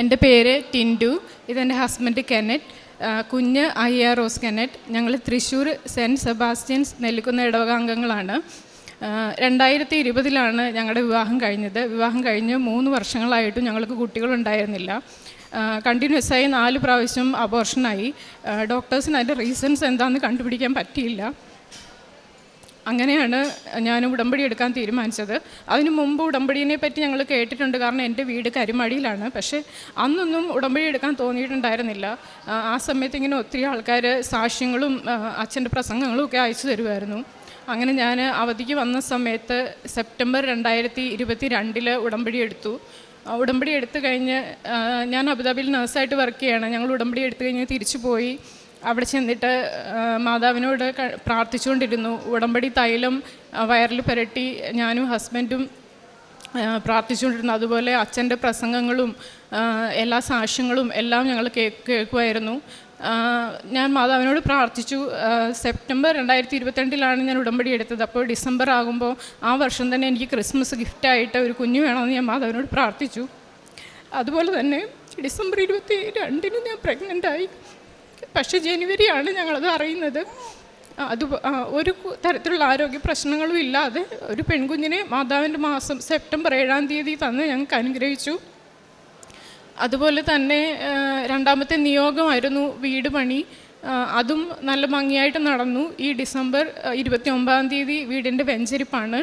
എന്റെ പേര് ടിൻഡു ഇതെന്റെ ഹസ്ബൻഡ് കെനറ്റ് കുഞ്ഞ് കുഞ്ഞ് അയ്യ റോസ് കെനറ്റ്. ഞങ്ങൾ തൃശ്ശൂർ സെന്റ് സെബാസ്റ്റ്യൻസ് നെല്ലിക്കുന്ന ഇടവക അംഗങ്ങളാണ് രണ്ടായിരത്തി ഇരുപതിലാണ് ഞങ്ങളുടെ വിവാഹം കഴിഞ്ഞത്. വിവാഹം കഴിഞ്ഞ് മൂന്ന് വർഷങ്ങളായിട്ടും ഞങ്ങൾക്ക് കുട്ടികളുണ്ടായിരുന്നില്ല. കണ്ടിന്യൂസ് ആയി നാല് പ്രാവശ്യം അബോർഷനായി ഡോക്ടേഴ്സിന് അതിന്റെ റീസൺസ് എന്താണെന്ന് കണ്ടുപിടിക്കാൻ പറ്റിയില്ല. അങ്ങനെയാണ് ഞാൻ ഉടമ്പടി എടുക്കാൻ തീരുമാനിച്ചത്. അതിനു മുമ്പ് ഉടമ്പടിയെ പറ്റി ഞങ്ങൾ കേട്ടിട്ടുണ്ട്. കാരണം എന്റെ വീട് കരുമടിയിലാണ്. പക്ഷേ അന്നൊന്നും ഉടമ്പടി എടുക്കാൻ തോന്നിയിട്ടുണ്ടായിരുന്നില്ല. ആ, സമയത്ത് ഇങ്ങനെ ഒത്തിരി ആൾക്കാർ സാക്ഷ്യങ്ങളും അച്ഛന്റെ പ്രസംഗങ്ങളും ഒക്കെ അയച്ചു തരുമായിരുന്നു. അങ്ങനെ ഞാൻ അവധിക്ക് വന്ന സമയത്ത് സെപ്റ്റംബർ രണ്ടായിരത്തി ഇരുപത്തി രണ്ടിൽ ഉടമ്പടി എടുത്തു. ഉടമ്പടി എടുത്തു കഴിഞ്ഞ് ഞാൻ അബുദാബിയിൽ നഴ്സായിട്ട് വർക്ക് ചെയ്യണം. ഞങ്ങൾ ഉടമ്പടി എടുത്തു കഴിഞ്ഞ് തിരിച്ചു പോയി അവിടെ ചെന്നിട്ട് മാതാവിനോട് പ്രാർത്ഥിച്ചുകൊണ്ടിരുന്നു. ഉടമ്പടി തൈലം വയറിൽ പുരട്ടി ഞാനും ഹസ്ബൻഡും പ്രാർത്ഥിച്ചുകൊണ്ടിരുന്നു. അതുപോലെ അച്ഛന്റെ പ്രസംഗങ്ങളും എല്ലാ സാക്ഷ്യങ്ങളും എല്ലാം ഞങ്ങൾ കേൾക്കുമായിരുന്നു. ഞാൻ മാതാവിനോട് പ്രാർത്ഥിച്ചു. സെപ്റ്റംബർ രണ്ടായിരത്തി ഇരുപത്തിരണ്ടിലാണ് ഞാൻ ഉടമ്പടി എടുത്തത്. അപ്പോൾ ഡിസംബർ ആകുമ്പോൾ ആ വർഷം തന്നെ എനിക്ക് ക്രിസ്മസ് ഗിഫ്റ്റായിട്ട് ഒരു കുഞ്ഞു വേണമെന്ന് ഞാൻ മാതാവിനോട് പ്രാർത്ഥിച്ചു. അതുപോലെ തന്നെ ഡിസംബർ ഇരുപത്തി രണ്ടിന് ഞാൻ പ്രഗ്നന്റായി പക്ഷേ ജനുവരിയാണ് ഞങ്ങളത് അറിയുന്നത്. അത് ഒരു തരത്തിലുള്ള ആരോഗ്യ പ്രശ്നങ്ങളും ഇല്ലാതെ ഒരു പെൺകുഞ്ഞിനെ മാതാവിന്റെ മാസം സെപ്റ്റംബർ ഏഴാം തീയതി തന്ന് ഞങ്ങൾക്ക് അനുഗ്രഹിച്ചു. അതുപോലെ തന്നെ രണ്ടാമത്തെ നിയോഗമായിരുന്നു വീട് പണി. അതും നല്ല ഭംഗിയായിട്ട് നടന്നു. ഈ ഡിസംബർ ഇരുപത്തി ഒമ്പതാം തീയതി വീടിന്റെ വെഞ്ചരിപ്പാണ്.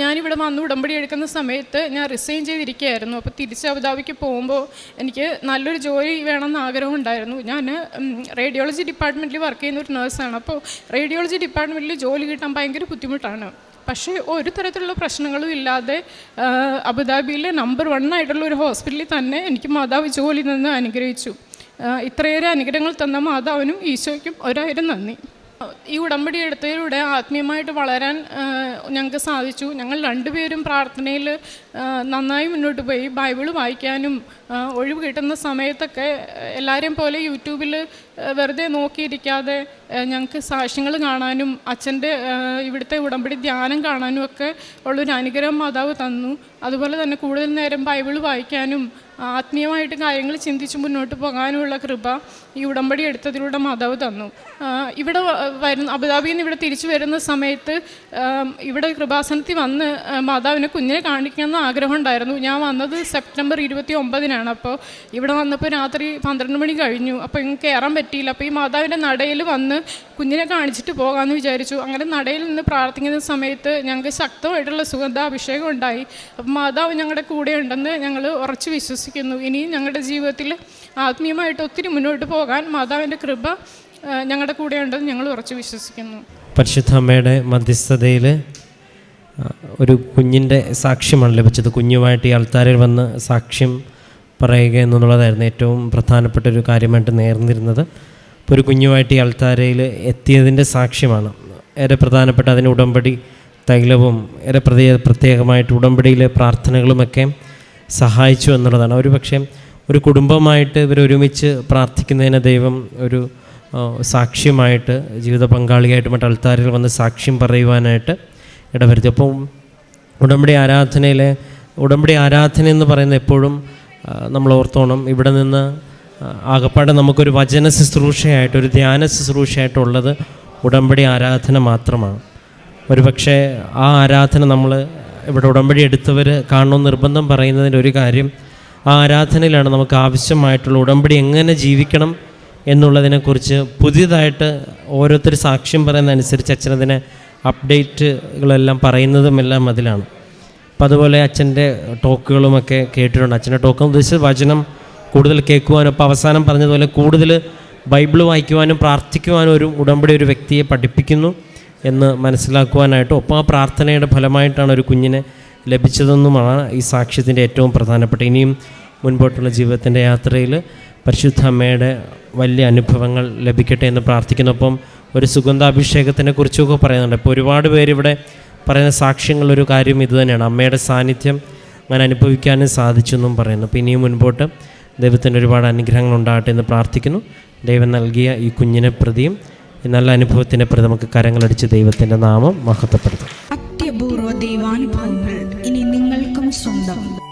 ഞാനിവിടെ വന്ന് ഉടമ്പടി എടുക്കുന്ന സമയത്ത് ഞാൻ റിസൈൻ ചെയ്തിരിക്കുകയായിരുന്നു. അപ്പോൾ തിരിച്ച് അബുദാബിക്ക് പോകുമ്പോൾ എനിക്ക് നല്ലൊരു ജോലി വേണമെന്ന് ആഗ്രഹം ഉണ്ടായിരുന്നു. ഞാൻ റേഡിയോളജി ഡിപ്പാർട്ട്മെന്റിൽ വർക്ക് ചെയ്യുന്ന ഒരു നേഴ്സാണ് അപ്പോൾ റേഡിയോളജി ഡിപ്പാർട്ട്മെന്റിൽ ജോലി കിട്ടാൻ ഭയങ്കര ബുദ്ധിമുട്ടാണ്. പക്ഷേ ഒരു തരത്തിലുള്ള പ്രശ്നങ്ങളും ഇല്ലാതെ അബുദാബിയിലെ നമ്പർ വൺ ആയിട്ടുള്ള ഒരു ഹോസ്പിറ്റലിൽ തന്നെ എനിക്ക് മാതാവ് ജോലി നിന്ന് അനുഗ്രഹിച്ചു. ഇത്രയേറെ അനുഗ്രഹങ്ങൾ തന്ന മാതാവിനും ഈശോയ്ക്കും ഒരായിരം നന്ദി. ഈ ഉടമ്പടി എടുത്തതിലൂടെ ആത്മീയമായിട്ട് വളരാൻ ഞങ്ങൾക്ക് സാധിച്ചു. ഞങ്ങൾ രണ്ടുപേരും പ്രാർത്ഥനയിൽ നന്നായി മുന്നോട്ട് പോയി. ബൈബിൾ വായിക്കാനും ഒഴിവ് കിട്ടുന്ന സമയത്തൊക്കെ എല്ലാവരെയും പോലെ യൂട്യൂബിൽ വെറുതെ നോക്കിയിരിക്കാതെ ഞങ്ങൾക്ക് സാക്ഷ്യങ്ങൾ കാണാനും അച്ഛന്റെ ഇവിടുത്തെ ഉടമ്പടി ധ്യാനം കാണാനും ഒക്കെ ഉള്ളൊരു അനുഗ്രഹം മാതാവ് തന്നു. അതുപോലെ തന്നെ കൂടുതൽ നേരം ബൈബിൾ വായിക്കാനും ആത്മീയമായിട്ട് കാര്യങ്ങൾ ചിന്തിച്ച് മുന്നോട്ട് പോകാനുമുള്ള കൃപ ഈ ഉടമ്പടി എടുത്തതിലൂടെ മാതാവ് തന്നു. ഇവിടെ വരുന്ന അബുദാബിയിൽ നിന്ന് ഇവിടെ തിരിച്ചു വരുന്ന സമയത്ത് ഇവിടെ കൃപാസനത്തിൽ വന്ന് മാതാവിനെ കുഞ്ഞിനെ കാണിക്കണമെന്ന് ആഗ്രഹം ഉണ്ടായിരുന്നു ഞാൻ വന്നത് സെപ്റ്റംബർ ഇരുപത്തി ഒമ്പതിനാണ് അപ്പോൾ ഇവിടെ വന്നപ്പോൾ രാത്രി പന്ത്രണ്ട് മണി കഴിഞ്ഞു. അപ്പോൾ ഇങ്ങനെ കയറാൻ പറ്റിയില്ല. അപ്പോൾ ഈ മാതാവിന്റെ നടയിൽ വന്ന് കുഞ്ഞിനെ കാണിച്ചിട്ട് പോകാമെന്ന് വിചാരിച്ചു. അങ്ങനെ നടയിൽ നിന്ന് പ്രാർത്ഥിക്കുന്ന സമയത്ത് ഞങ്ങൾക്ക് ശക്തമായിട്ടുള്ള സുഗന്ധാഭിഷേകം ഉണ്ടായി. അപ്പോൾ മാതാവ് ഞങ്ങളുടെ കൂടെ ഉണ്ടെന്ന് ഞങ്ങൾ ഉറച്ചു വിശ്വസിക്കുന്നു. ഇനിയും ഞങ്ങളുടെ ജീവിതത്തിൽ ആത്മീയമായിട്ട് ഒത്തിരി മുന്നോട്ട് പോകാൻ മാതാവിന്റെ കൃപ ഞങ്ങളുടെ കൂടെ ഉണ്ടെന്ന് ഞങ്ങൾ ഉറച്ചു വിശ്വസിക്കുന്നു. പരിശുദ്ധ അമ്മയുടെ മധ്യസ്ഥതയിൽ ഒരു കുഞ്ഞിന്റെ സാക്ഷ്യമാണ് ലഭിച്ചത്. കുഞ്ഞുമായിട്ട് ഈ ആൾത്താരിൽ വന്ന് സാക്ഷ്യം പറയുക എന്നുള്ളതായിരുന്നു ഏറ്റവും പ്രധാനപ്പെട്ട ഒരു കാര്യമായിട്ട് നേർന്നിരുന്നത്. അപ്പോൾ ഒരു കുഞ്ഞുമായിട്ട് ഈ അൾത്താരയിൽ എത്തിയതിന്റെ സാക്ഷ്യമാണ്. ഏറെ പ്രധാനപ്പെട്ട അതിന് ഉടമ്പടി തൈലവും ഏറെ പ്രത്യേക പ്രത്യേകമായിട്ട് ഉടമ്പടിയിലെ പ്രാർത്ഥനകളുമൊക്കെ സഹായിച്ചു എന്നുള്ളതാണ്. ഒരു പക്ഷേ ഒരു കുടുംബമായിട്ട് ഇവരൊരുമിച്ച് പ്രാർത്ഥിക്കുന്നതിന് ദൈവം ഒരു സാക്ഷ്യമായിട്ട് ജീവിത പങ്കാളിയായിട്ട് മറ്റു അൾത്താരിൽ വന്ന് സാക്ഷ്യം പറയുവാനായിട്ട് ഇടവരുത്തി. അപ്പം ഉടമ്പടി ആരാധനയിലെ ഉടമ്പടി ആരാധന എന്ന് പറയുന്നത് എപ്പോഴും നമ്മൾ ഓർത്തോണം. ഇവിടെ നിന്ന് ആകപ്പാടെ നമുക്കൊരു വചന ശുശ്രൂഷയായിട്ട് ഒരു ധ്യാന ശുശ്രൂഷയായിട്ടുള്ളത് ഉടമ്പടി ആരാധന മാത്രമാണ്. ഒരു പക്ഷേ ആ ആരാധന നമ്മൾ ഇവിടെ ഉടമ്പടി എടുത്തവർ കാണണമെന്ന് നിർബന്ധം പറയുന്നതിന്റെ ഒരു കാര്യം ആ ആരാധനയിലാണ് നമുക്ക് ആവശ്യമായിട്ടുള്ള ഉടമ്പടി എങ്ങനെ ജീവിക്കണം എന്നുള്ളതിനെക്കുറിച്ച് പുതിയതായിട്ട് ഓരോരുത്തർ സാക്ഷ്യം പറയുന്നതനുസരിച്ച് അച്ഛനതിനെ അപ്ഡേറ്റുകളെല്ലാം പറയുന്നതും എല്ലാം അതിലാണ്. അപ്പം അതുപോലെ അച്ഛന്റെ ടോക്കുകളുമൊക്കെ കേട്ടിട്ടുണ്ട്. അച്ഛന്റെ ടോക്ക് ഉദ്ദേശിച്ച വചനം കൂടുതൽ കേൾക്കുവാനും അപ്പോൾ അവസാനം പറഞ്ഞതുപോലെ കൂടുതൽ ബൈബിൾ വായിക്കുവാനും പ്രാർത്ഥിക്കുവാനും ഒരു ഉടമ്പടി ഒരു വ്യക്തിയെ പഠിപ്പിക്കുന്നു എന്ന് മനസ്സിലാക്കുവാനായിട്ട് ഒപ്പം ആ പ്രാർത്ഥനയുടെ ഫലമായിട്ടാണ് ഒരു കുഞ്ഞിനെ ലഭിച്ചതെന്നുമാണ് ഈ സാക്ഷ്യത്തിന്റെ ഏറ്റവും പ്രധാനപ്പെട്ട. ഇനിയും മുൻപോട്ടുള്ള ജീവിതത്തിന്റെ യാത്രയിൽ പരിശുദ്ധ അമ്മയുടെ വലിയ അനുഭവങ്ങൾ ലഭിക്കട്ടെ എന്ന് പ്രാർത്ഥിക്കുന്നൊപ്പം ഒരു സുഗന്ധാഭിഷേകത്തിനെ കുറിച്ചൊക്കെ പറയുന്നുണ്ട്. ഇപ്പോൾ ഒരുപാട് പേരിവിടെ പറയുന്ന സാക്ഷ്യങ്ങളൊരു കാര്യം ഇതുതന്നെയാണ് അമ്മയുടെ സാന്നിധ്യം അങ്ങനെ അനുഭവിക്കാനും സാധിച്ചു എന്നും പറയുന്നു. അപ്പോൾ ഇനിയും മുൻപോട്ട് ദൈവത്തിന്റെ ഒരുപാട് അനുഗ്രഹങ്ങൾ ഉണ്ടാകട്ടെ എന്ന് പ്രാർത്ഥിക്കുന്നു. ദൈവം നൽകിയ ഈ കുഞ്ഞിനെ പ്രതിയും നല്ല അനുഭവത്തിനെ പ്രതി നമുക്ക് കരങ്ങളടിച്ച് ദൈവത്തിന്റെ നാമം മഹത്വപ്പെടുത്തും. അത്യപൂർവ ദൈവാനുഭവങ്ങൾ ഇനി നിങ്ങൾക്കും സ്വന്തം.